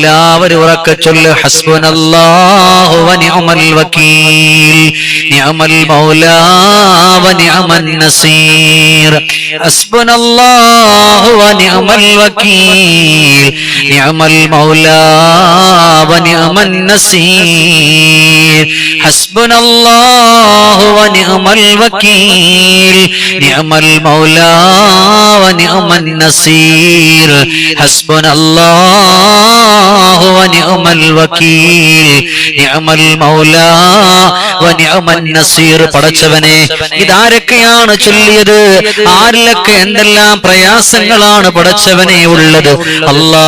എല്ലാവരും ഉറക്കെ ചൊല്ല് ഹസ്ബുനല്ലാഹു വ നിഅമൽ വകീൽ നിഅമൽ മൗലാ വ നിഅമൻ നസീർ ഹസ്ബുനല്ലാഹു വ നിഅമൽ വകീൽ നിഅമൽ മൗലാ വ നിഅമൻ നസീർ ഹസ്ബുനല്ലാഹു വ നിഅമൽ വകീൽ നിഅമൽ മൗലാ വ നിഅമൻ നസീർ ഹസ്ബുനല്ലാഹു വനിഅമൽ الوكيل. നിഅമൽ മൗലാ വനിഅമൻ നസീർ പടച്ചവനെ ഇതാരൊക്കെയാണ് ചൊല്ലിയത്? ആരിലൊക്കെ എന്തെല്ലാം പ്രയാസങ്ങളാണ് പടച്ചവനെ ഉള്ളത്? അല്ലാ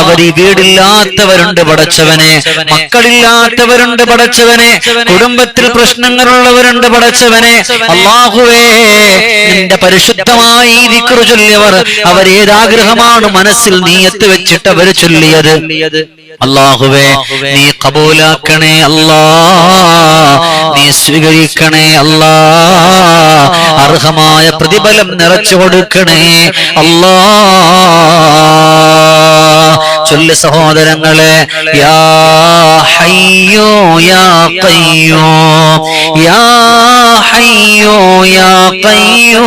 അവർ ഈ വീടില്ലാത്തവരുണ്ട് പടച്ചവനെ മക്കളില്ലാത്തവരുണ്ട് പടച്ചവനെ കുടുംബത്തിൽ പ്രശ്നങ്ങളുള്ളവരുണ്ട് പടച്ചവനെ. അള്ളാഹുവേ നിന്റെ പരിശുദ്ധമായി ചൊല്ലിയവർ അവരേതാഗ്രഹമാണ് മനസ്സിൽ നീയത്ത് വെച്ചിട്ട് അവർ ചൊല്ലിയത് അള്ളാഹുവേ നീ കബൂലാക്കണേ അല്ലാ. നീ സ്വീകരിക്കണേ അല്ലാ. അർഹമായ പ്രതിഫലം നിറച്ചു കൊടുക്കണേ അല്ലാ. ചൊല്ല് സഹോദരങ്ങളെ യാ ഹയ്യോ യാ കയ്യോ യാ ഹയ്യോ യാ കയ്യോ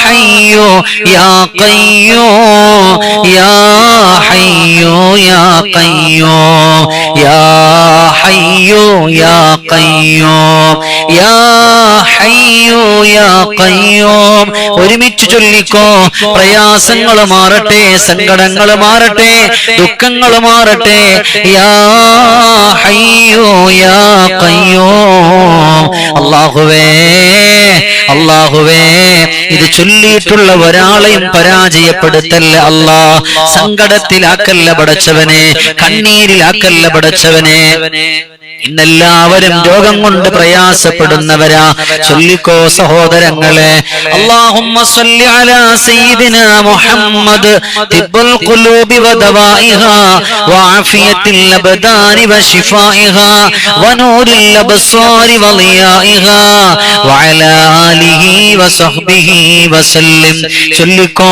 ഹയ്യോ യാ കയ്യോ യാ ഹയ്യോ യാ കയ്യോ യാ ഹയ്യോ യാ കയ്യോ യാ ഹയ്യോ യാ കയ്യോ. ഒരുമിച്ച് ചൊല്ലിക്കോ പ്രയാസങ്ങൾ മാറട്ടെ സങ്കടങ്ങൾ മാറട്ടെ ദുഃഖങ്ങൾ മാറട്ടെ. യാ ഹയ്യോ യാ കയ്യോ. അള്ളാഹുവേ അള്ളാഹുവേ ഇത് ചൊല്ലിയിട്ടുള്ള ഒരാളെയും പരാജയപ്പെടുത്തല്ല അല്ലാ. സങ്കടത്തിലാക്കല്ല പടച്ചവനെ കണ്ണീരിലാക്കല്ല പടച്ചവനെ. ഇന്നെല്ലാവരും രോഗം കൊണ്ട് പ്രയാസപ്പെടുന്നവരാ. ചൊല്ലിക്കോ സഹോദരങ്ങളെ. അല്ലാഹുമ്മ സല്ലി അലാ സയ്യിദിനാ മുഹമ്മദ് തിബ്ബുൽ ഖുലൂബി വദവാഇഹാ വആഫിയത്തിൽ അബ്ദാനി വശിഫാഇഹാ വനൂരിൽ അബ്സാരി വളിയാഇഹാ വഅലാ ആലിഹി വസഹ്ബിഹി വസല്ലം ചൊല്ലിക്കോ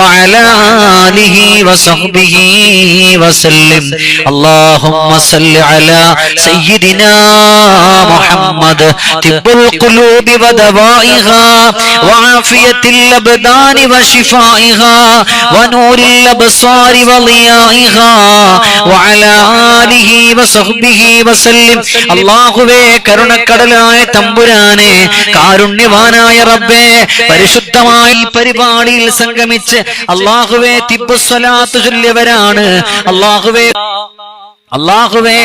وعلى آله وصحبه وسلم اللهم صل على سيدنا محمد طب القلوب ودوائها وعافية الأبدان وشفائها ونور الأبصار وضيائها وعلى آله وصحبه وسلم അള്ളാഹുവേ കരുണക്കടലായ തമ്പുരാനെ കാരുണ്യവാനായ റബ്ബേ പരിശുദ്ധമായി ഈ പരിപാടിയിൽ സംഗമിച്ച് അള്ളാഹുവേ തിബ്ബുസ്വലാത്ത് ചൊല്ലിയവരാണ്. അള്ളാഹുവേ അള്ളാഹുവേ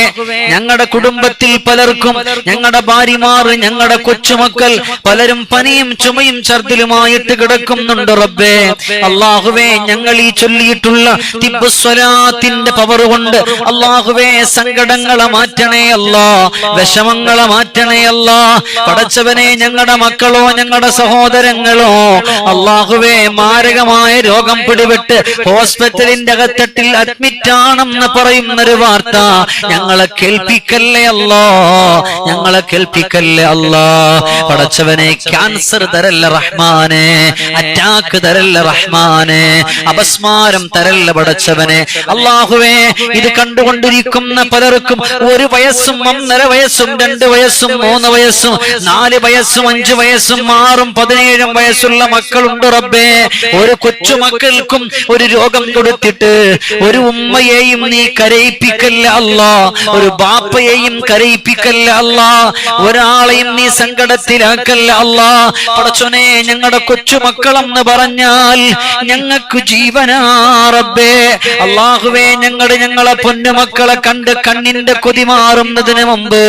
ഞങ്ങളുടെ കുടുംബത്തിൽ പലർക്കും ഞങ്ങളുടെ ഭാര്യമാർ ഞങ്ങളുടെ കൊച്ചുമക്കൾ പലരും പനിയും ചുമയും ഛർദിലുമായിട്ട് കിടക്കുന്നുണ്ട് റബ്ബേ. അള്ളാഹുവേ ഞങ്ങൾ ഈ ചൊല്ലിയിട്ടുള്ള തിബ്ബുസ്വലാത്തിന്റെ പവർ കൊണ്ട് അള്ളാഹുവേ സങ്കടങ്ങളെ മാറ്റണേ അല്ല. വിഷമങ്ങളെ മാറ്റണേ അല്ല. പടച്ചവനെ ഞങ്ങളുടെ മക്കളോ ഞങ്ങളുടെ സഹോദരങ്ങളോ അള്ളാഹുവേ മാരകമായ രോഗം പിടിപെട്ട് ഹോസ്പിറ്റലിന്റെ അകത്തട്ടിൽ അഡ്മിറ്റ് ആണെന്ന് പറയുന്നൊരു വാർത്ത ഞങ്ങളെ കേൾപ്പിക്കല്ലേ അല്ലോ ഞങ്ങളെ കേൾപ്പിക്കല്ലേ അല്ലോ പടച്ചവനെ ക്യാൻസർ തരല്ല റഹ്മാനെ അറ്റാക്ക് തരല്ല റഹ്മാനെ അപസ്മാരം തരല്ല പടച്ചവനെ. അള്ളാഹുവേ ഇത് കണ്ടുകൊണ്ടിരിക്കുന്ന പലർക്കും ഒരു വയസ്സും ഒന്നര വയസ്സും രണ്ട് വയസ്സും മൂന്ന് വയസ്സും നാല് വയസ്സും അഞ്ചു വയസ്സും ആറും പതിനേഴും വയസ്സുള്ള മക്കളുണ്ട് റബ്ബേ. ഒരു കൊച്ചുമക്കൾക്കും ഒരു രോഗം കൊടുത്തിട്ട് ഒരു ഉമ്മയെയും നീ കരയിപ്പിക്കല്ലേ അല്ലാ? ഒരു ബാപ്പയെയും കരയിപ്പിക്കല്ല അല്ലാ? ഒരാളെയും നീ സങ്കടത്തിലാക്കല്ല അല്ലാ? പടച്ചോനെ ഞങ്ങളുടെ കൊച്ചുമക്കളെന്ന് പറഞ്ഞാൽ ഞങ്ങൾക്ക് ജീവനാ റബ്ബേ. അള്ളാഹുവേ ഞങ്ങളുടെ ഞങ്ങളെ പൊന്നുമക്കളെ കണ്ട് കണ്ണിന്റെ കൊതി മാറുന്നതിന് മുമ്പ്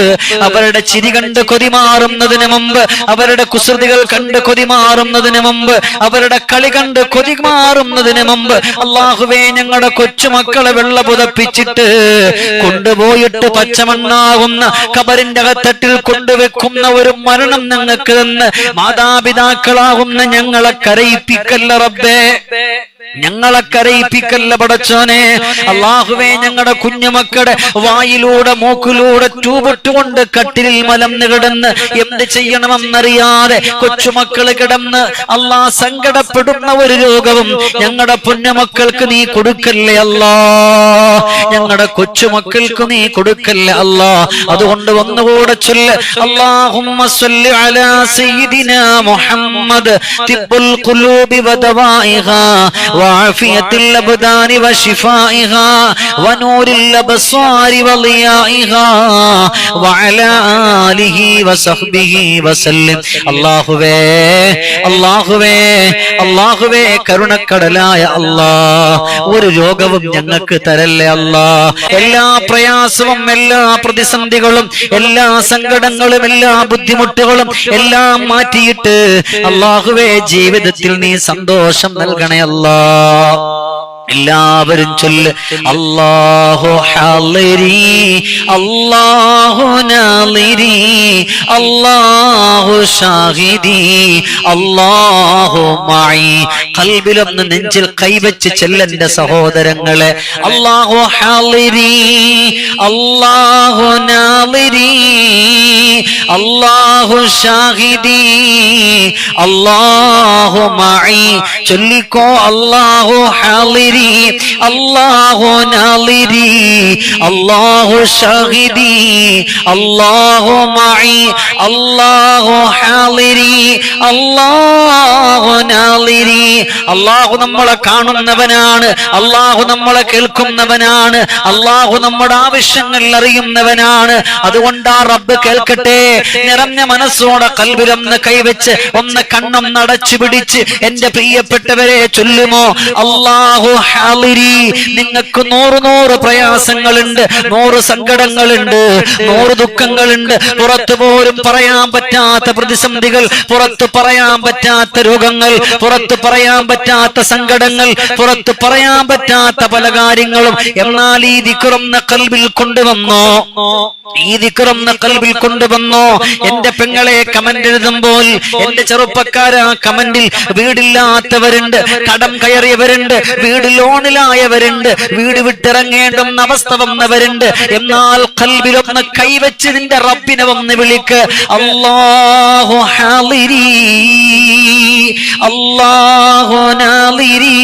അവരുടെ ചിരി കണ്ട് കൊതി മാറുന്നതിന് മുമ്പ് അവരുടെ കുസൃതികൾ കണ്ട് കൊതി മാറുന്നതിന് മുമ്പ് അവരുടെ കളി കണ്ട് കൊതി മാറുന്നതിന് മുമ്പ് അള്ളാഹുവേ ഞങ്ങളുടെ കൊച്ചുമക്കളെ വെള്ള പുതപ്പിച്ചിട്ട് കൊണ്ടുപോയിട്ട് പച്ചമണ്ണാകുന്ന കബറിന്റെ അകത്തട്ടിൽ കൊണ്ടുവെക്കുന്ന ഒരു മരണം ഞങ്ങൾക്ക് തന്ന് മാതാപിതാക്കളാകുന്ന ഞങ്ങളെ കരയിപ്പിക്കല്ല റബ്ബേ. ഞങ്ങളെ കരയിപ്പിക്കല്ല പടച്ചോനെ. അള്ളാഹുവേ ഞങ്ങളുടെ കുഞ്ഞുമക്കളുടെ വായിലൂടെ മൂക്കിലൂടെ ട്യൂബിട്ടുകൊണ്ട് കട്ടിലിൽ മലം കിടന്ന് എന്ത് ചെയ്യണമെന്നറിയാതെ കൊച്ചുമക്കൾ കിടന്ന് അള്ളാ സങ്കടപ്പെടുന്ന ഒരു രോഗവും ഞങ്ങളുടെ പുണ്യമക്കൾക്ക് നീ കൊടുക്കല്ലേ അല്ലാ. ഞങ്ങളുടെ കൊച്ചുമക്കൾക്ക് നീ കൊടുക്കല്ലേ അല്ലാ. അതുകൊണ്ട് ഒന്നുകൂടെ ചൊല്ല്. സയ്യിദിനാ മുഹമ്മദ് وعافية الأبدان وشفائها ونور الأبصار وضيائها وعلى آله وصحبه وسلم അള്ളാഹുവേ അള്ളാഹുവേ അള്ളാഹുവേ കരുണക്കടലായ അല്ലാ ഒരു രോഗവും ഞങ്ങൾക്ക് തരല്ലേ അല്ലാ എല്ലാ പ്രയാസവും എല്ലാ പ്രതിസന്ധികളും എല്ലാ സങ്കടങ്ങളും എല്ലാ ബുദ്ധിമുട്ടുകളും എല്ലാം മാറ്റിയിട്ട് അള്ളാഹുവേ ജീവിതത്തിൽ നീ സന്തോഷം നൽകണേ അല്ലാ എല്ലാവരും ചൊല്ല് അല്ലാഹു ഹാളിരി അല്ലാഹു നാളിരി അല്ലാഹു ഷാഹിദി അല്ലാഹു മായി കൽബിലൊന്ന് നെഞ്ചിൽ കൈവച്ച് ചെല്ലന്റെ സഹോദരങ്ങളെ അല്ലാഹു ഹാളിരി അല്ലാഹു നാളിരി അല്ലാഹു ഷാഹിദി അല്ലാഹു മഈ. ചൊല്ലിക്കോ അല്ലാഹു ഹാളിരി അല്ലാഹു നാലിരി അല്ലാഹു ഷാഹിദി അല്ലാഹു മഈ അല്ലാഹു ഹാളിരി അല്ലാഹു നാലിരി അല്ലാഹു നമ്മളെ കാണുന്നവനാണ് അല്ലാഹു നമ്മളെ കേൾക്കുന്നവനാണ് അല്ലാഹു നമ്മുടെ ആവശ്യങ്ങൾ അറിയുന്നവനാണ്. അതുകൊണ്ട് ആ റബ്ബ് കേൾക്കട്ടെ നിറഞ്ഞ മനസ്സോടെ കൽവിലൊന്ന് കൈവച്ച് ഒന്ന് കണ്ണം നടച്ചു പിടിച്ച് എന്റെ പ്രിയപ്പെട്ടവരെ ചൊല്ലുമോ? അള്ളാഹു ഹാലിരി നിങ്ങൾക്ക് നൂറ് നൂറ് പ്രയാസങ്ങളുണ്ട് നൂറ് സങ്കടങ്ങളുണ്ട് നൂറ് ദുഃഖങ്ങളുണ്ട്. പുറത്തു പോലും പറയാൻ പറ്റാത്ത പ്രതിസന്ധികൾ പുറത്തു പറയാൻ പറ്റാത്ത രോഗങ്ങൾ പുറത്തു പറയാൻ പറ്റാത്ത സങ്കടങ്ങൾ പുറത്തു പറയാൻ പറ്റാത്ത പല കാര്യങ്ങളും എന്നാൽ ഈ ദിക്കുറന്ന കൽവിൽ കൊണ്ടുവന്നോ? ഈ ദിക്കുറന്ന കൽവിൽ കൊണ്ടുവന്നോ? എന്റെ പെങ്ങളെ കമന്റ് എഴുതുമ്പോൾ എന്റെ ചെറുപ്പക്കാരാ കമന്റിൽ വീടില്ലാത്തവരുണ്ട് കടം കയറിയവരുണ്ട് വീട് ലോണിലായവരുണ്ട് വീട് വിട്ടിറങ്ങേണ്ടുന്ന അവസ്ഥ വന്നവരുണ്ട്. എന്നാൽ കൽവിലൊന്ന് കൈവച്ച് നിന്റെ റബ്ബിനെ വന്ന് വിളിക്ക്. അല്ലാഹു ഹാളിരി അള്ളാഹു നാലിരി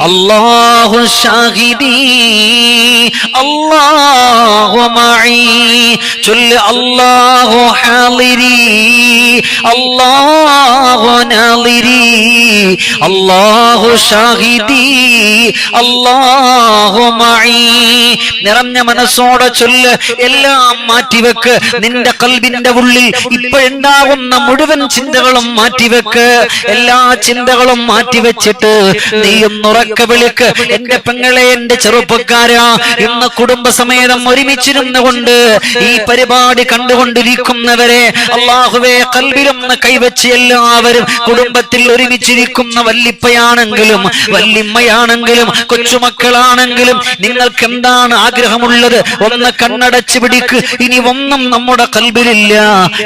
അല്ലാഹു ഷാഹിദി അല്ലാഹു മഈ ചൊല്ല് അല്ലാഹു ഹാളിരി അല്ലാഹു നാളിരി അല്ലാഹു ഷാഹിദി അല്ലാഹു നിറഞ്ഞ മനസ്സോടെ ചൊല്ല് എല്ലാം മാറ്റിവെക്ക്. നിന്റെ കൽവിന്റെ ഉള്ളിൽ ഇപ്പോഴുണ്ടാകുന്ന മുഴുവൻ ചിന്തകളും മാറ്റിവെക്ക്. എല്ലാ ചിന്തകളും മാറ്റിവെച്ചിട്ട് നീ ഒന്നുറക്ക വിളിക്ക്. എന്റെ പെങ്ങളെ എന്റെ ചെറുപ്പക്കാരാ ഇന്ന് കുടുംബസമേതം ഒരുമിച്ചിരുന്നു കൊണ്ട് ഈ പരിപാടി കണ്ടുകൊണ്ടിരിക്കുന്നവരെ അള്ളാഹുവെ കൽവിലൊന്ന് കൈവച്ച് എല്ലാവരും കുടുംബത്തിൽ ഒരുമിച്ചിരിക്കുന്ന വല്ലിപ്പയാണെങ്കിലും വല്ലിമ്മയാണെങ്കിലും കൊച്ചുമക്കളാണെങ്കിലും നിങ്ങൾക്ക് എന്താണ് ആഗ്രഹമുള്ളത്? ഒന്ന് കണ്ണടച്ച് പിടിക്ക്. ഇനി ഒന്നും നമ്മുടെ കൽബിലില്ല.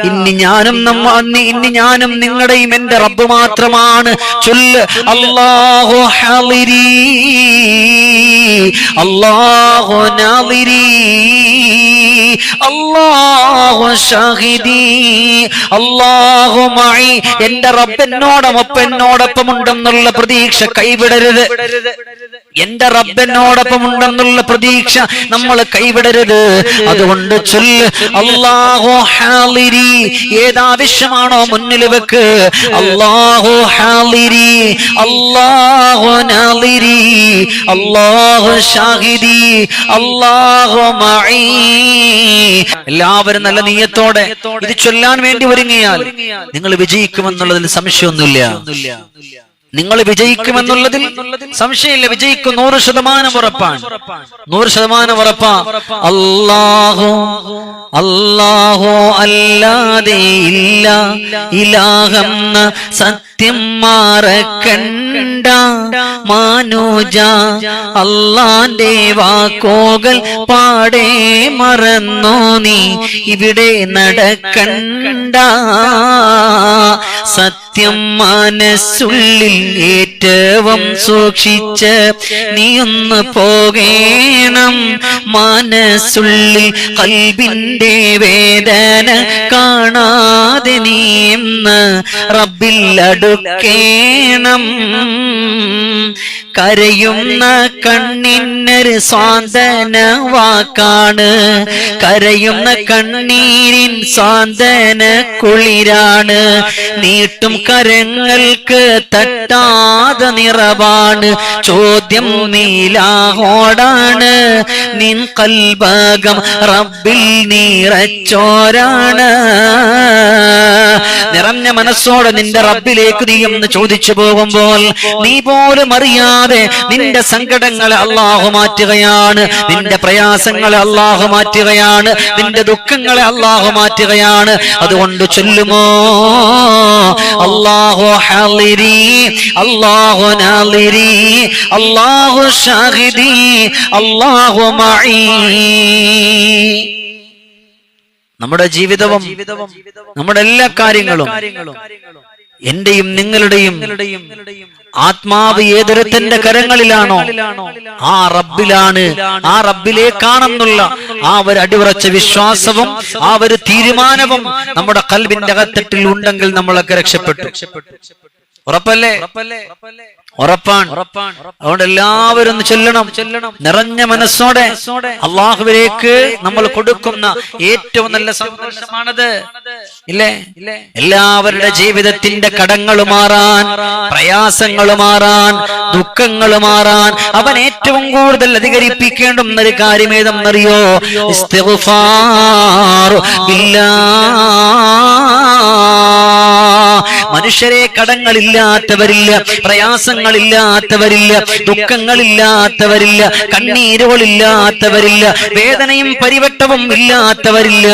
ഇനി ഞാനും നമ്മ ഇനി- ഞാനും നിങ്ങളുടെയും എന്റെ റബ്ബ് മാത്രമാണ്. ചൊല്ല്. ഹാളിരി അല്ലാഹു നാളിരി മഈ. എന്റെ റബ്ബ് എന്നോടൊപ്പം എന്നോടൊപ്പം ഉണ്ടെന്നുള്ള പ്രതീക്ഷ കൈവിടരുത്. എന്റെ റബ്ബനോടൊപ്പം ഉണ്ടെന്നുള്ള പ്രതീക്ഷ നമ്മൾ കൈവിടരുത്. അതുകൊണ്ട് ചൊല്ല് അള്ളാഹു ഹാലിരി. ഏതാവശ്യമാണോ മുന്നിൽ വെക്ക്. അള്ളാഹു ഹാലിരി അള്ളാഹു നാലിരി. അള്ളാഹു ഷാഹിദി അള്ളാഹു മഈ. എല്ലാവരും നല്ല നീയത്തോടെ ഇത് ചൊല്ലാൻ വേണ്ടി ഒരുങ്ങിയാൽ നിങ്ങൾ വിജയിക്കുമെന്നുള്ളതിൽ സംശയമൊന്നുമില്ല. നിങ്ങൾ വിജയിക്കുമെന്നുള്ളതിൽ സംശയമില്ല. വിജയിക്കും. നൂറ് ശതമാനം ഉറപ്പാണ്. നൂറ് ശതമാനം ഉറപ്പാ. അല്ലാഹോ അല്ലാഹോ അല്ലാതെ ഇല്ല. ഇലാഹം സത്യം മാറക്കണ്ട മാനോജ അള്ളാന്റെ വാക്കോകൾ പാടെ മറന്നോ നീ? ഇവിടെ നടക്കണ്ട സത്യം മനസ്സുള്ളിൽ ഏറ്റവും സൂക്ഷിച്ച് നീയൊന്ന് പോകേണം. മനസ്സുള്ളിൽ കൽബിന്റെ വേദന കാണാതെ നീ ഇന്ന് റബ്ബിൽ അടുക്കേണം. കരയുന്ന കണ്ണിനൊരു സ്വാന്തന വാക്കാണ് കരയുന്ന കണ്ണീരിൻ സ്വാന്തന കുളിരാണ്. നീട്ടും കരങ്ങൾക്ക് തട്ടാതെ നിറവാണ്. ചോദ്യം നീലാഹോടാണ് നിൻ കൽഭാഗം റബ്ബിൽ നീറച്ചോരാണ്. നിറഞ്ഞ മനസ്സോടെ നിന്റെ റബ്ബിലേക്ക് നീ എന്ന് ചോദിച്ചു പോകുമ്പോൾ നീ പോലും അറിയാതെ നിന്റെ സങ്കടങ്ങളെ അള്ളാഹു മാറ്റുകയാണ് നിന്റെ പ്രയാസങ്ങളെ അള്ളാഹു മാറ്റുകയാണ് നിന്റെ ദുഃഖങ്ങളെ അള്ളാഹു മാറ്റുകയാണ്. അതുകൊണ്ട് ചൊല്ലുമോ? അള്ളാഹു ഹാലിരി അള്ളാഹു നാലിരി ഷാഹിദി അള്ളാഹു നമ്മുടെ ജീവിതവും നമ്മുടെ എല്ലാ കാര്യങ്ങളും എന്റെയും നിങ്ങളുടെയും ആത്മാവ് ഏതരത്തിന്റെ കരങ്ങളിലാണോ ആ റബ്ബിലാണ് ആ റബ്ബിലേക്കാണെന്നുള്ള ആ ഒരു അടിവറച്ച വിശ്വാസവും ആ ഒരു തീരുമാനവും നമ്മുടെ കൽവിന്റെ അകത്തട്ടിൽ ഉണ്ടെങ്കിൽ നമ്മളൊക്കെ രക്ഷപ്പെട്ടു. ഉറപ്പല്ലേ? ഉറപ്പാണ്. അതുകൊണ്ട് എല്ലാവരും ചെല്ലണം. ചെല്ലണം. നിറഞ്ഞ മനസ്സോടെ അള്ളാഹുവിലേക്ക് നമ്മൾ കൊടുക്കുന്ന ഏറ്റവും നല്ല സന്തോഷമാണത്. ഇല്ലേ? എല്ലാവരുടെ ജീവിതത്തിന്റെ കടങ്ങൾ മാറാൻ പ്രയാസങ്ങൾ മാറാൻ ദുഃഖങ്ങൾ മാറാൻ അവൻ ഏറ്റവും കൂടുതൽ അധികരിപ്പിക്കേണ്ടുന്ന ഒരു കാര്യം ഏതെന്നറിയോ? ഇസ്തിഗ്ഫാർ. ബില്ലാ മനുഷ്യരെ കടങ്ങളില്ലാത്തവരില്ല പ്രയാസങ്ങളില്ലാത്തവരില്ല ദുഃഖങ്ങളില്ലാത്തവരില്ല കണ്ണീരുകളില്ലാത്തവരില്ല വേദനയും പരിവട്ടവും ഇല്ലാത്തവരില്ല.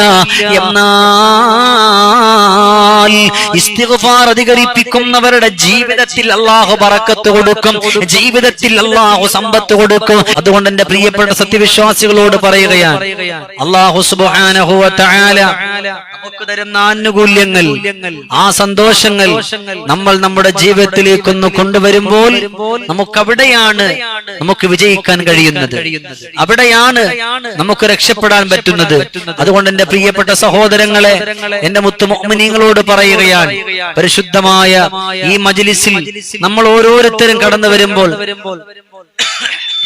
ഇസ്തിഗ്ഫാർ അധികരിപ്പിക്കുന്നവരുടെ ജീവിതത്തിൽ അള്ളാഹു പറക്കത്ത് കൊടുക്കും. ജീവിതത്തിൽ അള്ളാഹു സമ്പത്ത് കൊടുക്കും. അതുകൊണ്ട് എന്റെ പ്രിയപ്പെട്ട സത്യവിശ്വാസികളോട് പറയുകയാണ് അള്ളാഹു തആല നമുക്ക് ആനുകൂല്യങ്ങൾ ആ സന്തോഷങ്ങൾ നമ്മൾ നമ്മുടെ ജീവിതത്തിലേക്കൊന്ന് കൊണ്ടുവരുമ്പോൾ നമുക്ക് അവിടെയാണ് നമുക്ക് വിജയിക്കാൻ കഴിയുന്നത്. അവിടെയാണ് നമുക്ക് രക്ഷപ്പെടാൻ പറ്റുന്നത്. അതുകൊണ്ട് എന്റെ പ്രിയപ്പെട്ട സഹോദരങ്ങളെ എന്റെ മുത്തു മോമിനിങ്ങളോട് പറയുകയാണ്. പരിശുദ്ധമായ ഈ മജിലിസിൽ നമ്മൾ ഓരോരുത്തരും കടന്നു വരുമ്പോൾ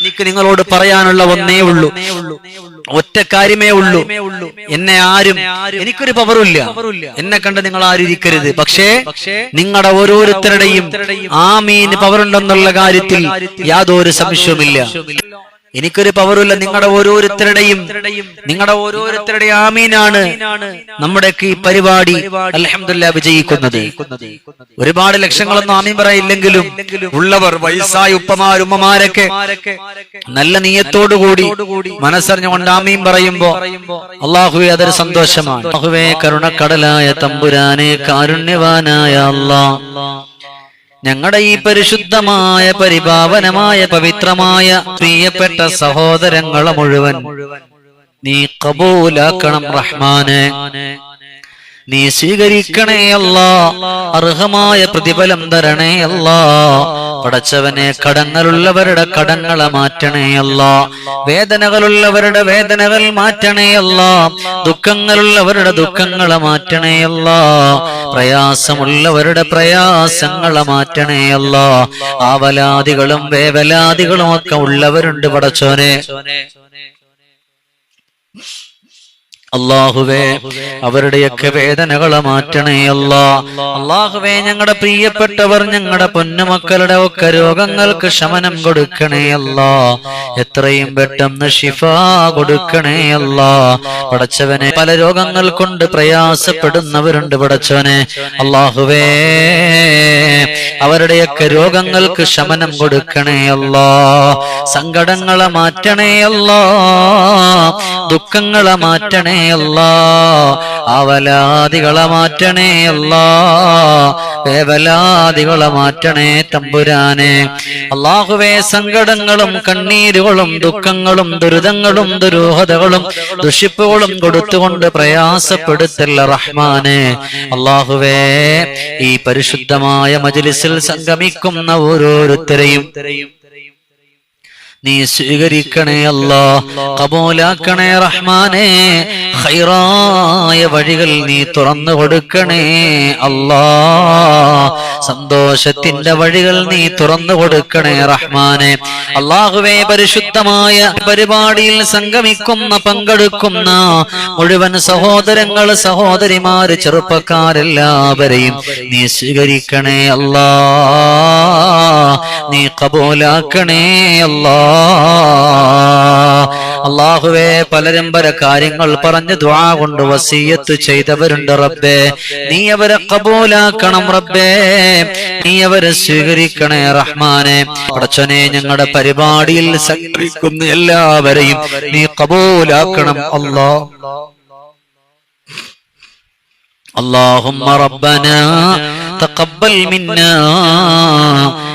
എനിക്ക് നിങ്ങളോട് പറയാനുള്ള ഒന്നേ ഉള്ളൂ. ഒറ്റ കാര്യമേ ഉള്ളൂ. എന്നെ ആരും എനിക്കൊരു പവറില്ല എന്നെ കണ്ട് നിങ്ങൾ ആരും ഇരിക്കരുത് പക്ഷേ നിങ്ങളുടെ ഓരോരുത്തരുടെയും ആ മീന് പവറുണ്ടെന്നുള്ള കാര്യത്തിൽ യാതൊരു സംശയവുമില്ല. എനിക്കൊരു പവറില്ല നിങ്ങളുടെ ഓരോരുത്തരുടെയും നിങ്ങളുടെ ഓരോരുത്തരുടെ ആമീനാണ് നമ്മുടെയൊക്കെ ഈ പരിപാടി. അലഹമില്ല വിജയിക്കുന്നത്. ഒരുപാട് ലക്ഷങ്ങളൊന്നും ആമീൻ പറയില്ലെങ്കിലും ഉള്ളവർ വയസ്സായ ഉപ്പമാർ ഉമ്മമാരൊക്കെ നല്ല നീയത്തോടുകൂടി മനസ്സറിഞ്ഞുകൊണ്ട് ആമീൻ പറയുമ്പോ അള്ളാഹുവെ അതൊരു സന്തോഷമാണ്. അള്ളാഹുവേ കരുണക്കടലായ തമ്പുരാനെ കാരുണ്യവാനായ അള്ളാ. ഞങ്ങളുടെ ഈ പരിശുദ്ധമായ പരിപാവനമായ പവിത്രമായ പ്രിയപ്പെട്ട സഹോദരങ്ങളെ മുഴുവൻ നീ കബൂലാക്കണം റഹ്മാനെ. നീ സ്വീകരിക്കണേ അല്ല അർഹമായ പ്രതിഫലം തരണേ പടച്ചവനെ കടങ്ങളുള്ളവരുടെ കടങ്ങളെ മാറ്റണേ അല്ല. വേദനകളുള്ളവരുടെ വേദനകൾ മാറ്റണേ അല്ല. ദുഃഖങ്ങളുള്ളവരുടെ ദുഃഖങ്ങളെ മാറ്റണേ അല്ല. പ്രയാസമുള്ളവരുടെ പ്രയാസങ്ങളെ മാറ്റണേ അല്ല. ആവലാദികളും വേവലാദികളും ഒക്കെ ഉള്ളവരുണ്ട് പടച്ചോനെ അള്ളാഹുവേ അവരുടെയൊക്കെ വേദനകളെ മാറ്റണേ അല്ല. അള്ളാഹുവേ ഞങ്ങളുടെ പ്രിയപ്പെട്ടവർ ഞങ്ങളുടെ പൊന്നുമക്കളുടെ ഒക്കെ രോഗങ്ങൾക്ക് ശമനം കൊടുക്കണേ അല്ല. എത്രയും പെട്ടെന്ന് ഷിഫ കൊടുക്കണേ അല്ല. പടച്ചവനെ പല രോഗങ്ങൾ കൊണ്ട് പ്രയാസപ്പെടുന്നവരുണ്ട് പടച്ചവനെ. അള്ളാഹുവേ അവരുടെയൊക്കെ രോഗങ്ങൾക്ക് ശമനം കൊടുക്കണേ അല്ല. സങ്കടങ്ങളെ മാറ്റണേ അല്ല. ദുഃഖങ്ങളെ മാറ്റണേ അല്ല അവലാദികളെ മാറ്റണേ അല്ല മാറ്റണേ തമ്പുരാനെ. അള്ളാഹുവേ സങ്കടങ്ങളും കണ്ണീരുകളും ദുഃഖങ്ങളും ദുരിതങ്ങളും ദുരൂഹതകളും ദുഷിപ്പുകളും കൊടുത്തുകൊണ്ട് പ്രയാസപ്പെടുത്തല്ല റഹ്മാനെ. അള്ളാഹുവേ ഈ പരിശുദ്ധമായ മജ്ലിസിൽ സംഗമിക്കുന്ന ഓരോരുത്തരെയും നീ സ്വീകരിക്കണേ അല്ലാ കബൂലാക്കണേ റഹ്മാനേ ഹൈറായ വഴികൾ നീ തുറന്നു കൊടുക്കണേ അല്ലാ സന്തോഷത്തിന്റെ വഴികൾ നീ തുറന്നു കൊടുക്കണേ റഹ്മാനെ. അള്ളാഹുവേ പരിശുദ്ധമായ പരിപാടിയിൽ സംഗമിക്കുന്ന പങ്കെടുക്കുന്ന മുഴുവൻ സഹോദരങ്ങൾ സഹോദരിമാര് ചെറുപ്പക്കാരെല്ലാവരെയും നീ സ്വീകരിക്കണേ അല്ലാ. നീ കബൂലാക്കണേ അല്ലാ. അള്ളാഹുവേ പലരും പല കാര്യങ്ങൾ പറഞ്ഞ് ദ്വാ കൊണ്ട് വസീയത്ത് ചെയ്തവരുണ്ട് റബ്ബേ നീ അവരെ കബൂലാക്കണം റബ്ബേ നീ അവരെ സ്വീകരിക്കണേ റഹ്മാനെ പടച്ചനെ ഞങ്ങളുടെ പരിപാടിയിൽ സംഘടിക്കുന്ന എല്ലാവരെയും നീ കബൂലാക്കണം അല്ലാ اللهم ربنا تقبل منا